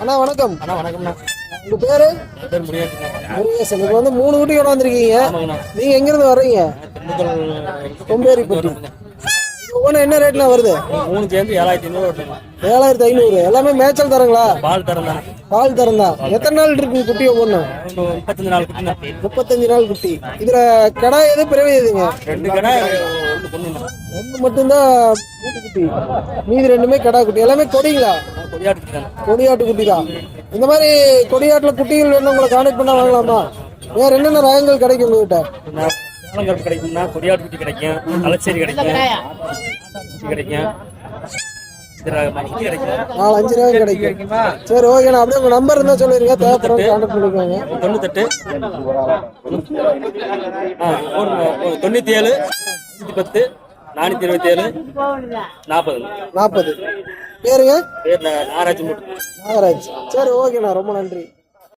அண்ணா வணக்கம். அண்ணா வணக்கம்ண்ணா. உங்க பேரு? பேர் முருகேசன். இப்போ வந்து மூணு குட்டி கொண்டாந்துருக்கீங்க நீங்க எங்க இருந்து வர்றீங்க கொம்பேரிப்பட்டி. ஒவ்வொன்று என்ன ரேட்னா வருது? மூணு சேர்ந்து ஏழாயிரத்தி ஐநூறு ஏழாயிரத்தி ஐநூறு. எல்லாமே மேய்ச்சல் தரங்களா? பால் தரம் தானே பால் தரம். தான் எத்தனை நாள் இருக்கு குட்டி ஒவ்வொன்று முப்பத்தஞ்சு நாள் குட்டிண்ணா. முப்பத்தஞ்சு நாள் குட்டி. இதுல கடா எது பிறவி எதுங்க? ரெண்டு கடை மட்டும்தான் மூட்டு குட்டி மீதி ரெண்டுமே கடா குட்டி எல்லாமே கொடிங்களா? கொடியாட்டு குட்டி தான் இந்த மாதிரி கொடியாட்டுல குட்டிகள் வேணும் உங்களை கான்டாக்ட் பண்ணா வாங்கலாமா? வேற என்னென்ன ரகங்கள் கிடைக்கும் உங்ககிட்ட? கிடைக்கும்னா கொடியாட்டு குட்டி கிடைக்கும் அலச்சேரி கிடைக்கும் கிடைக்கும். நாலு அஞ்சு ரூபாய் கிடைக்கும். சரி ஓகே நான் அப்படியே உங்க நம்பர் இருந்தா சொல்லிருங்க. தேவைப்படுறவங்க கான்டாக்ட் பண்ணிக்கோங்க. தொண்ணூத்தெட்டு. தொண்ணூற்றி ஏழு பத்து நானூற்றி இருபத்தி ஏழு நாற்பது. நாற்பது. பேருங்க? பேர் நாராஜ் மூட்டு. நாகராஜ். சரி ஓகேண்ணா. ரொம்ப நன்றி.